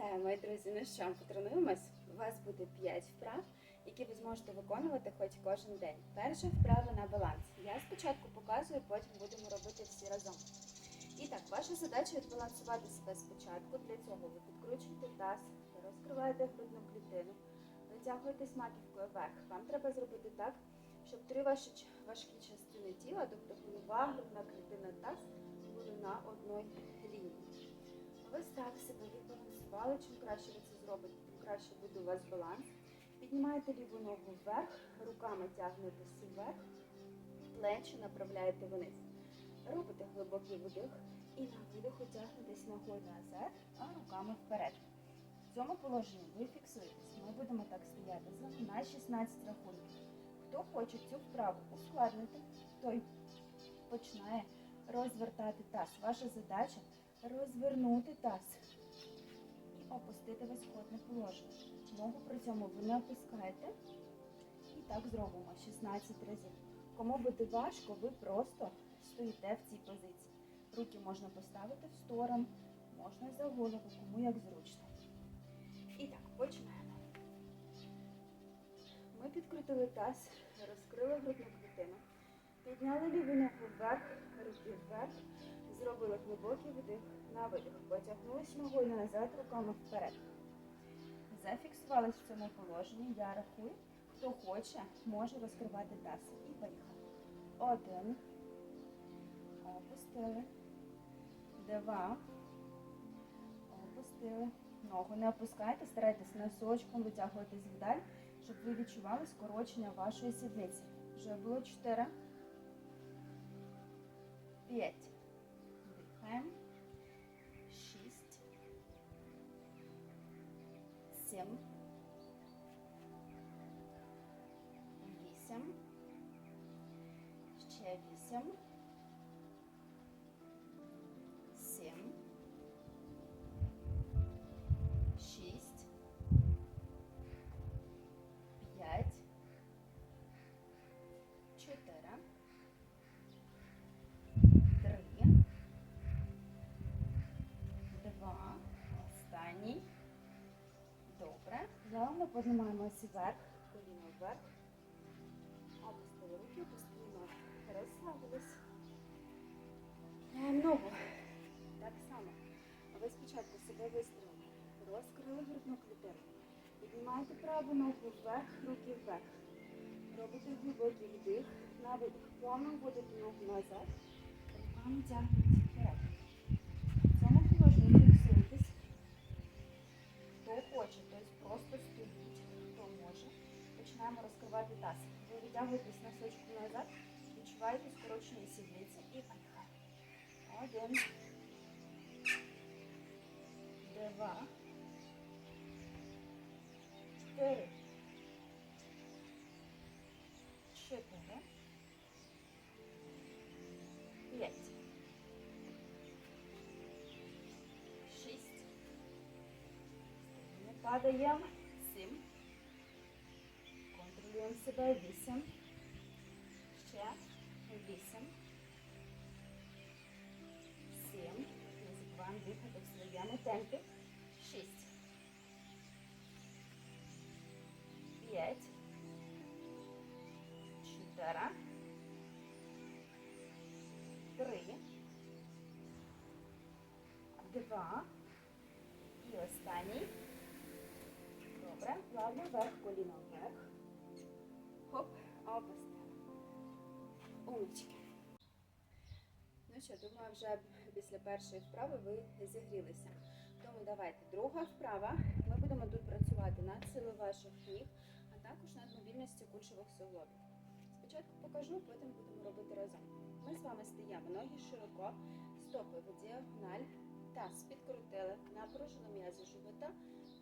Вітаю, мої друзі! Ну що, потренуємось? У вас буде 5 вправ, які ви зможете виконувати хоч кожен день. Перша вправа на баланс. Я спочатку показую, потім будемо робити всі разом. І так, ваша задача відбалансувати себе спочатку. Для цього ви підкручуєте таз, розкриваєте грудну клітину, витягуєтесь маківкою вверх. Вам треба зробити так, щоб три ваші важкі частини тіла, тобто голова, грудна клітина, таз, були на одній лінії. Ось так себе відбалансували. Чим краще ви це зробите, тим краще буде у вас баланс. Піднімаєте ліву ногу вверх, руками тягнетеся вверх, плечі направляєте вниз. Робите глибокий вдих і на видиху тягнетесь ногою назад, а руками вперед. В цьому положенні ви фіксуєтесь. Ми будемо так стояти на 16 рахунків. Хто хоче цю вправу ускладнити, той починає розвертати таз. Ваша задача розвернути таз опустити в ісходне положення. Ногу при цьому ви не опускаєте. І так зробимо 16 разів. Кому буде важко, ви просто стоїте в цій позиції. Руки можна поставити в сторону, можна за голову, кому як зручно. І так, починаємо. Ми підкрутили таз, розкрили грудну клітину, підняли ліву вверх, руки вверх, зробили глибокий вдих на видих. Потягнулись ногою назад, руками вперед. Зафіксувались в цьому положенні. Я рахую. Хто хоче, може розкривати таз. І поїхали. Один. Опустили. Два. Опустили. Ногу не опускайте, старайтесь носочком витягуватись вдаль, щоб ви відчували скорочення вашої сідниці. Вже було чотири. П'ять. Беремо 6, 7, 8, ще 8. Плавно піднімаємося вверх. Коліно вверх. Опустили руки, опустили. Розслабились. Міняємо ногу. Так само. Ви спочатку себе вистрілили. Розкрили грудну клітину. Піднімаєте праву ногу вверх, руки вверх. Робите глибокий вдих на видих. Плавно вводите ногу назад. Руками тягнете Починаємо розкривати таз. Ви витягуєтесь носочку назад, відчуваєте скорочення сідниці і поїхали. Один. Два. Чотири. Чотири. П'ять. Шість. Не падаємо. Сім. Контролюємо себе. Вісім. Ще. Вісім. Сім. Не забуваємо дихати в своєму темпі. Шість. П'ять. Чотири. Три. Два. І останній. Добре. Плавно вверх, коліно Хоп, опустили. Умнички. Ну що, думаю, вже після першої вправи ви зігрілися. Тому давайте. Друга вправа. Ми будемо тут працювати над силою ваших ніг, а також над мобільністю кульшових суглобів. Спочатку покажу, потім будемо робити разом. Ми з вами стаємо ноги широко, стопи в діагональ, таз підкрутили, напружили м'язи живота,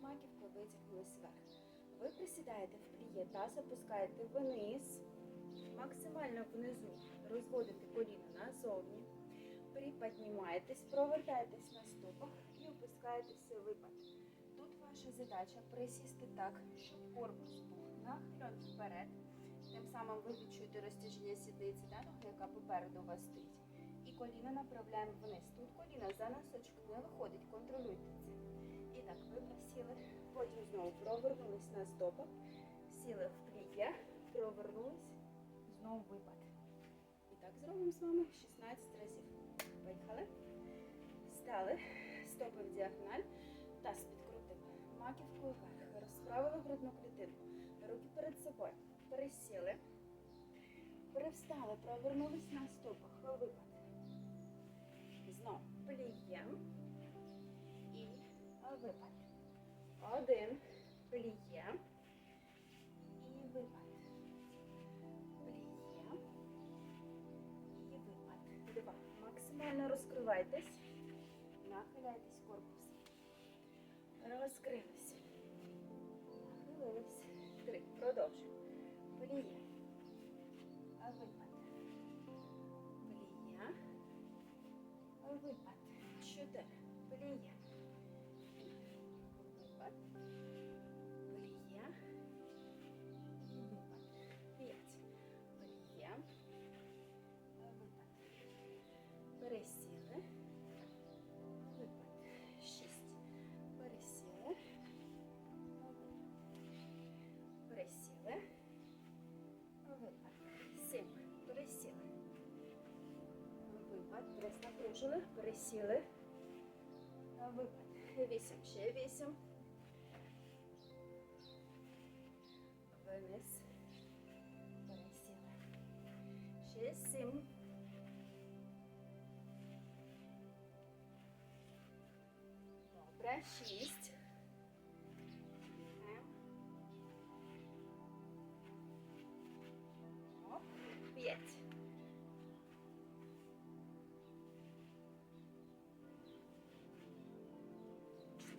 маківку витягнулись вверх. Ви присідаєте в пліє, таз опускаєте вниз, максимально внизу розводите коліно назовні, приподнімаєтесь, провертаєтесь на стопах і опускаєтеся випад. Тут ваша задача присісти так, щоб корпус був нахилен вперед. Тим самим ви відчуєте розтяження сідниці, да, ноги, яка попереду вас стоїть. І коліна направляємо вниз. Тут коліна за носочок не виходить, контролюйте це. І так, ви пересіли, потім знову провернулись на стопах, сіли в пліє, провернулись, знову випад. І так зробимо з вами 16 разів. Поїхали. Стали, стопи в діагональ, таз підкрутили, маківкою вверх, розправили грудну клітинку, руки перед собою, пересіли, привстали, провернулись на стопах, випад. Знов плієм і випад. Один, плієм і випад. Пліє. і випад. Два. Максимально розкривайтесь. Нахиляйтесь корпус. Розкрились. Нахилились. Три. Продовжуємо. Пліє. Пересіли. Випад. Сім. Пересіли. Випад. Прес напружили. Пересіли. Випад. Вісім. Ще вісім. Вниз. Пересіли. Ще сім. Добре, шість.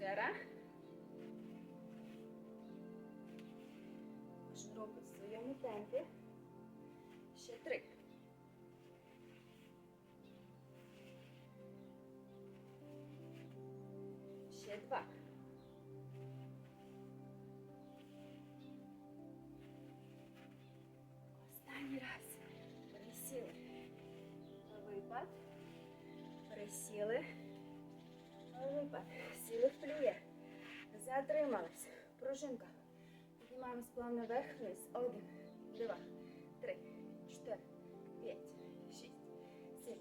Чотири. Кожен робить в своєму темпі. Ще три. Ще два. Останній раз. Пересіли. Випад. Пересіли. Випад. Сіли в пліє. Затримались. Пружинка. Піднімаємось плавно вверх вниз. Один, два, три, чотири, п'ять, шість, сім,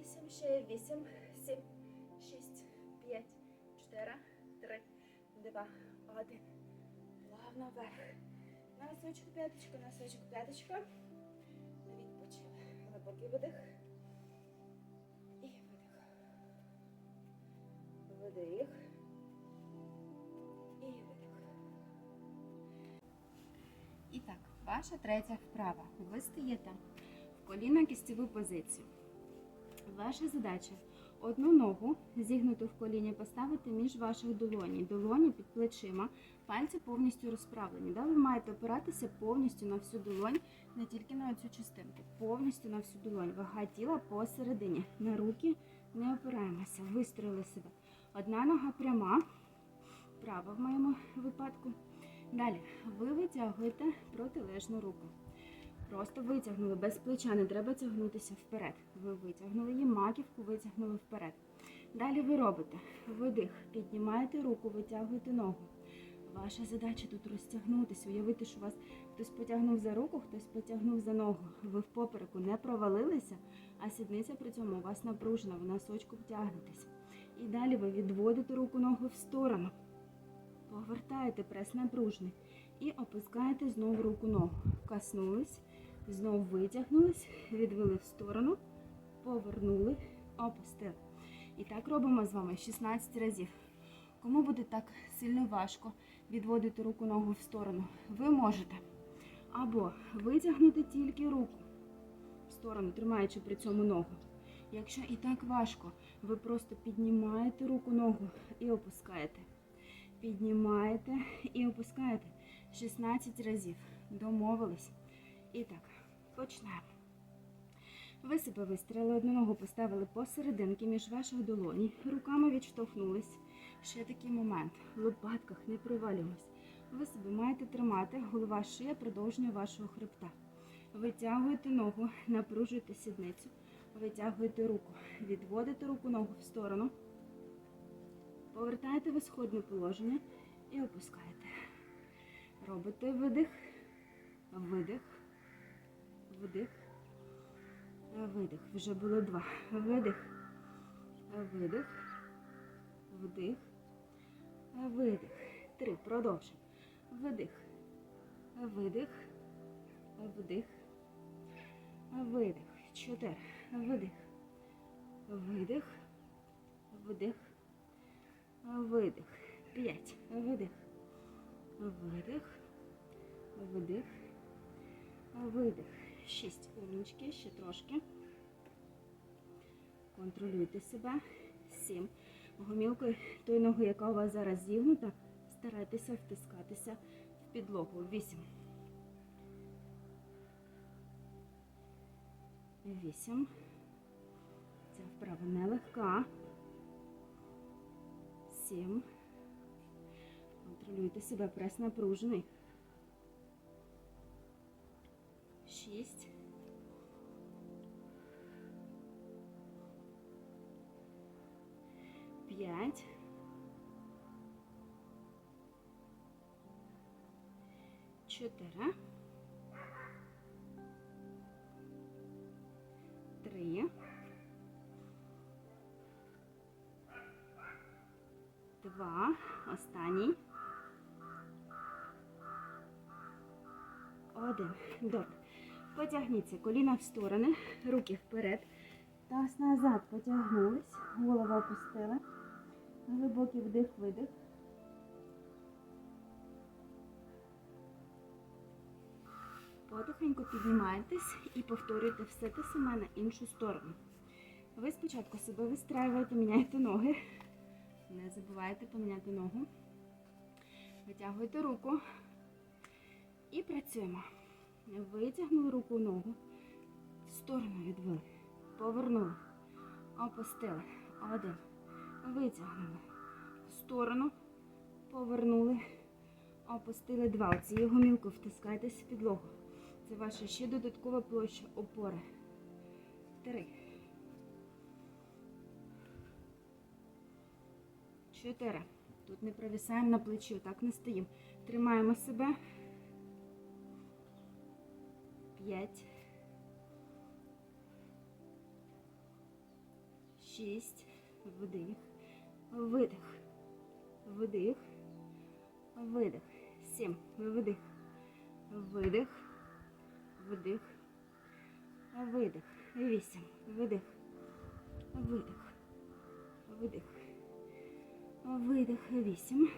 вісім, ще вісім, сім, шість, п'ять, чотири, три, два, один. Плавно вверх. Носочок, п'яточка, носочок, п'яточка. Відпочили. Глибокий видих. Видих. І видих. І так, ваша третя вправа. Ви стаєте в коліно-кістєву позицію. Ваша задача одну ногу зігнуту в коліні поставити між ваших долоні. Долоні під плечима, пальці повністю розправлені. Да? Ви маєте опиратися повністю на всю долонь, не тільки на цю частинку, повністю на всю долонь. Вага тіла посередині. На руки не опираємося. Вистроїли себе. Одна нога пряма, права в моєму випадку. Далі ви витягуєте протилежну руку. Просто витягнули без плеча, не треба тягнутися вперед. Ви витягнули її, маківку витягнули вперед. Далі ви робите видих, піднімаєте руку, витягуєте ногу. Ваша задача тут розтягнутися, уявити, що вас хтось потягнув за руку, хтось потягнув за ногу. Ви в попереку не провалилися, а сідниця при цьому у вас напружена, ви носочку втягнетесь. І далі ви відводите руку ногу в сторону. Повертаєте прес напружний і опускаєте знову руку ногу. Коснулись, знову витягнулись, відвели в сторону, повернули, опустили. І так робимо з вами 16 разів. Кому буде так сильно важко відводити руку ногу в сторону, ви можете або витягнути тільки руку в сторону, тримаючи при цьому ногу. Якщо і так важко, ви просто піднімаєте руку ногу і опускаєте. Піднімаєте і опускаєте 16 разів. Домовились. І так, почнемо. Ви себе вистріли, одну ногу поставили посерединки між ваших долоні, руками відштовхнулись. Ще такий момент. В лопатках не провалюємось. Ви себе маєте тримати, голова шия продовження вашого хребта. Витягуєте ногу, напружуєте сідницю, витягуєте руку, відводите руку ногу в сторону, Повертаєте в ісходне положення і опускаєте. Робите видих, видих, вдих, видих. Вже було два. Видих, видих, вдих, видих. Три. Продовжуємо. Видих, видих, вдих, видих. Чотири. Видих, видих, вдих, видих. П'ять. Видих, видих, вдих, видих. Шість. Умнички, ще трошки. Контролюйте себе. Сім. Гомілкою тої ноги, яка у вас зараз зігнута, старайтеся втискатися в підлогу. Вісім. Вісім. Ця вправа нелегка. Сім. Контролюйте себе, прес напружений. Шість. П'ять. Чотири. Два. Останній. Один. Добре. Потягніться коліна в сторони, руки вперед. Таз назад потягнулись, голову опустили. Глибокий вдих-видих. Потихеньку піднімаєтесь і повторюєте все те саме на іншу сторону. Ви спочатку себе вистраюєте, міняєте ноги. Не забувайте поміняти ногу. Витягуєте руку і працюємо. Витягнули руку ногу, в сторону відвели, повернули, опустили. Один. Витягнули. В сторону, повернули, опустили два. Оцією гомілкою втискайтесь в підлогу. Це ваша ще додаткова площа опори. Три. Чотири. Тут не провисаємо на плечі, так не стоїмо. Тримаємо себе. П'ять. Шість. Вдих. Видих. Вдих. Видих. Сім. Вдих. Видих. Вдих. Видих. Вісім. Вдих. Видих. Видих. Видих. Вісім.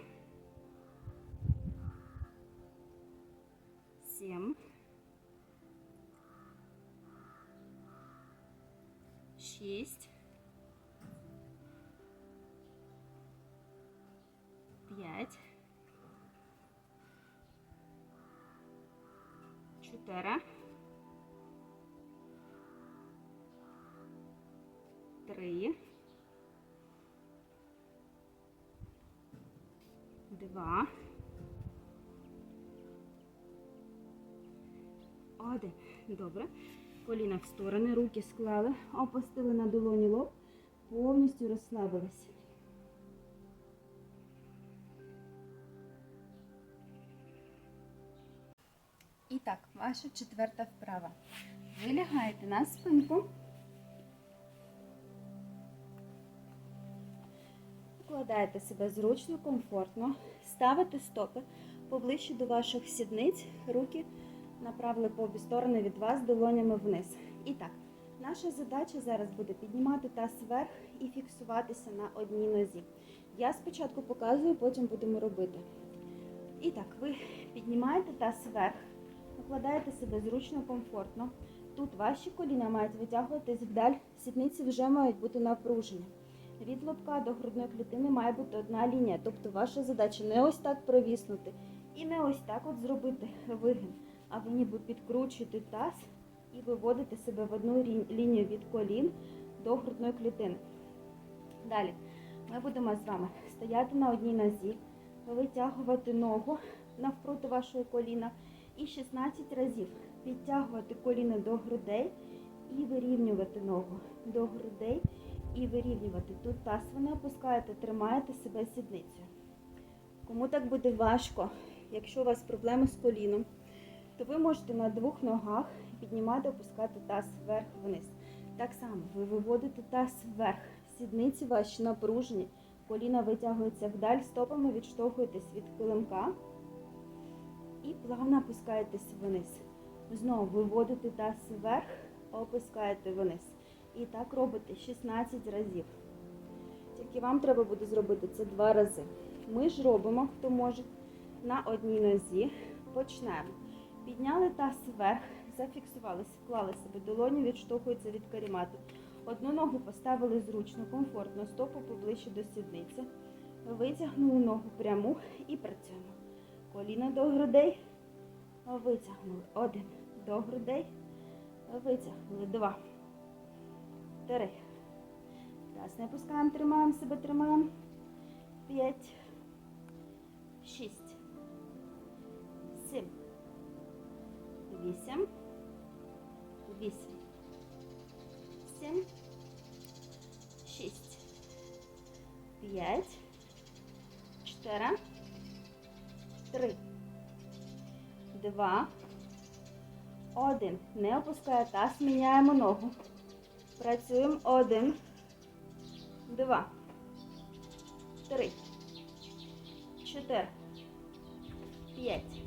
Сім. Шість. П'ять. Чотири. Три. Два. Один. Добре. Коліна в сторони, руки склали, опустили на долоні лоб, повністю розслабились. І так, ваша четверта вправа. Ви лягаєте на спинку. Вкладаєте себе зручно, комфортно, ставите стопи поближче до ваших сідниць, руки направили по обі сторони від вас долонями вниз. І так, наша задача зараз буде піднімати таз вверх і фіксуватися на одній нозі. Я спочатку показую, потім будемо робити. І так, ви піднімаєте таз вверх, укладаєте себе зручно, комфортно. Тут ваші коліна мають витягуватись вдаль, сідниці вже мають бути напружені. Від лобка до грудної клітини має бути одна лінія. Тобто ваша задача не ось так провіснути і не ось так от зробити вигин, а ви ніби підкручуєте таз і виводите себе в одну лінію від колін до грудної клітини. Далі ми будемо з вами стояти на одній нозі, витягувати ногу навпроти вашого коліна і 16 разів підтягувати коліно до грудей і вирівнювати ногу до грудей і вирівнювати. Тут таз ви не опускаєте, тримаєте себе сідницею. Кому так буде важко, якщо у вас проблеми з коліном, то ви можете на двох ногах піднімати, опускати таз вверх-вниз. Так само ви виводите таз вверх, сідниці ваші напружені, коліна витягуються вдаль, стопами відштовхуєтесь від килимка і плавно опускаєтесь вниз. Знову виводите таз вверх, опускаєте вниз. І так робите 16 разів. Тільки вам треба буде зробити це два рази. Ми ж робимо, хто може, на одній нозі. Почнемо. Підняли таз вверх, зафіксувалися, вклали себе, долоні відштовхуються від карімату. Одну ногу поставили зручно, комфортно, стопу поближче до сідниці. Витягнули ногу пряму і працюємо. Коліно до грудей. Витягнули. Один. До грудей. Витягнули. Два. Три. Раз, не опускаємо, тримаємо себе, тримаємо. П'ять. Шість. Сім. Вісім. Вісім. Сім. Шість. П'ять. Чотири. Три. Два. Один. Не опускає таз. Міняємо ногу. Працюємо. Один. Два. Три. Чотири. П'ять.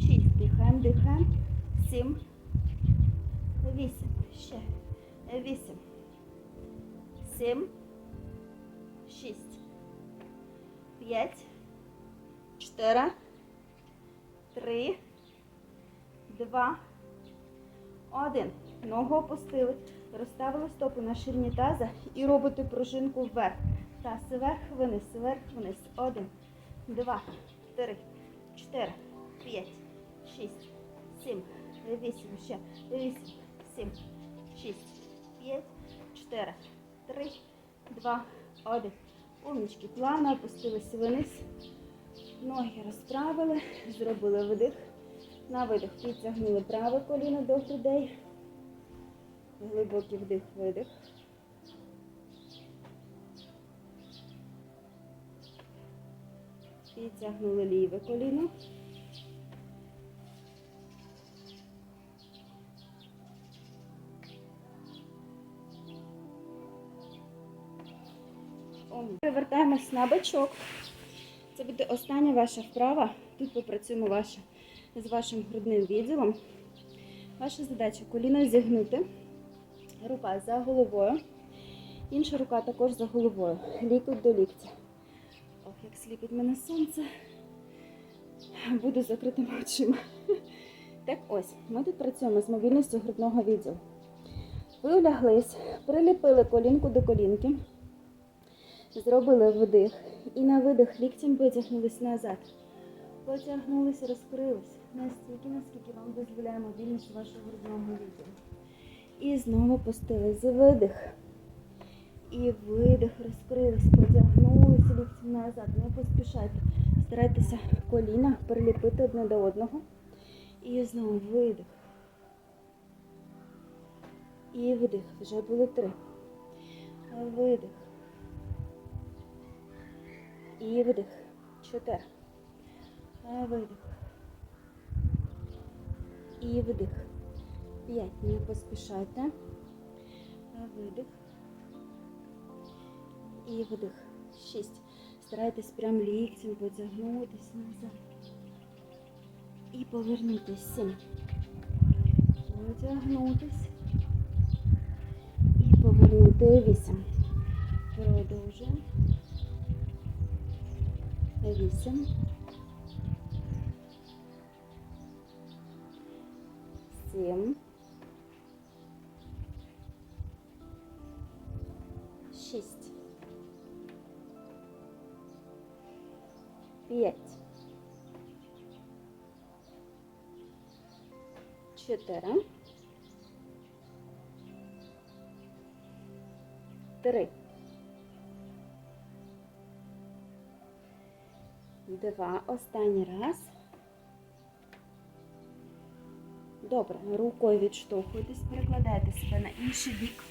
Шість. Дихаємо, дихаємо. Сім. Вісім. Ще. Вісім. Сім. Шість. П'ять. Чотири. Три. Два. Один. Ногу опустили. Розставили стопи на ширині таза і робите пружинку вверх. Таз вверх, вниз, вверх, вниз. Один, два, три, чотири, п'ять, шість, сім, вісім, ще, вісім, сім, шість, п'ять, чотири, три, два, один. Умнички, плавно опустилися вниз. Ноги розправили, зробили видих. На видих підтягнули праве коліно до грудей. Глибокий вдих, видих. Підтягнули ліве коліно. Перевертаємось на бочок. Це буде остання ваша вправа. Тут попрацюємо ваша, з вашим грудним відділом. Ваша задача коліно зігнути. Рука за головою. Інша рука також за головою. Лікоть до ліктя. Ох, як сліпить мене сонце. Буду закритими очима. Так ось, ми тут працюємо з мобільністю грудного відділу. Ви уляглись, приліпили колінку до колінки, зробили вдих і на видих ліктем витягнулись назад. Потягнулись, розкрились настільки, наскільки вам дозволяє мобільність вашого грудного відділу. І знову пустились видих. І видих, розкрились, потягнулися ліктів назад. Не поспішайте. Старайтеся коліна приліпити одне до одного. І знову видих. І видих. Вже були три. Видих. І видих. Чотири. Видих. І вдих. П'ять. не поспішайте. Видих. І видих. Шість. Старайтесь прям ліктем потягнутися назад. І повернутися. сім. Потягнутись. І повернути Вісім. Продовжуємо. 8. 7. чотири. Три. Два. Останній раз. Добре, рукою відштовхуйтесь, перекладайте себе на інший бік.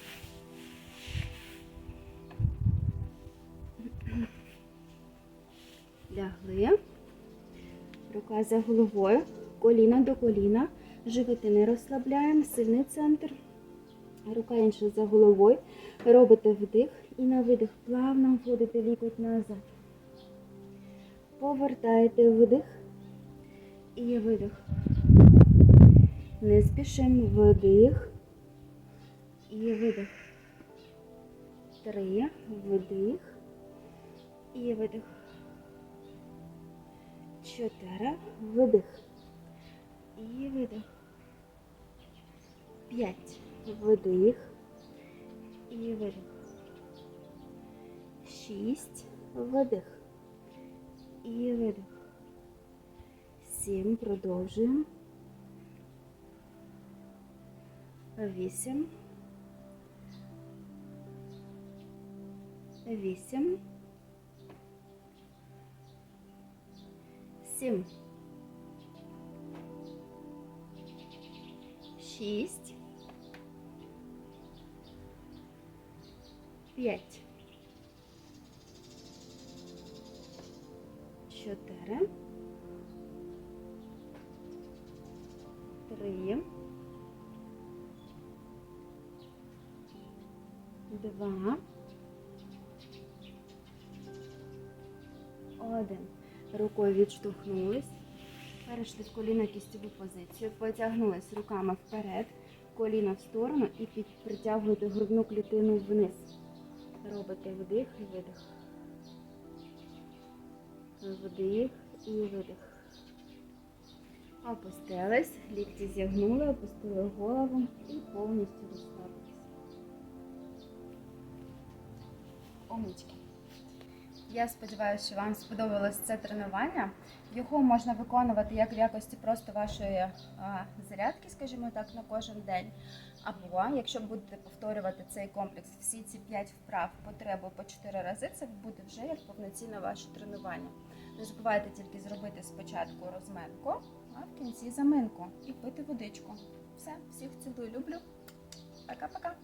Лягли. Рука за головою, коліна до коліна. Животи не розслабляємо, сильний центр. Рука інша за головою. Робите вдих і на видих плавно вводите лікоть назад. Повертаєте вдих і видих. Не спішимо вдих і видих. Три, вдих і видих. Чотири, вдих і видих. П'ять, вдих і видих. Шість, вдих і видих. Сім, продовжуємо. Вісім. Вісім. Сім. Шість. П'ять. Чотири. Три. Два. Один. Рукою відштовхнулись. Перейшли з коліна в кістєву позицію. Потягнулись руками вперед, коліна в сторону і притягуєте грудну клітину вниз. Робите вдих і видих. Вдих і видих. Опустились, лікті зігнули, опустили голову і повністю розслабились. Умнички. Я сподіваюся, що вам сподобалось це тренування. Його можна виконувати як в якості просто вашої зарядки, скажімо так, на кожен день. Або якщо будете повторювати цей комплекс, всі ці 5 вправ по требу по 4 рази, це буде вже як повноцінне ваше тренування. Не забувайте тільки зробити спочатку розминку, а в кінці заминку і пити водичку. Все, всіх цілую, люблю. Пока-пока.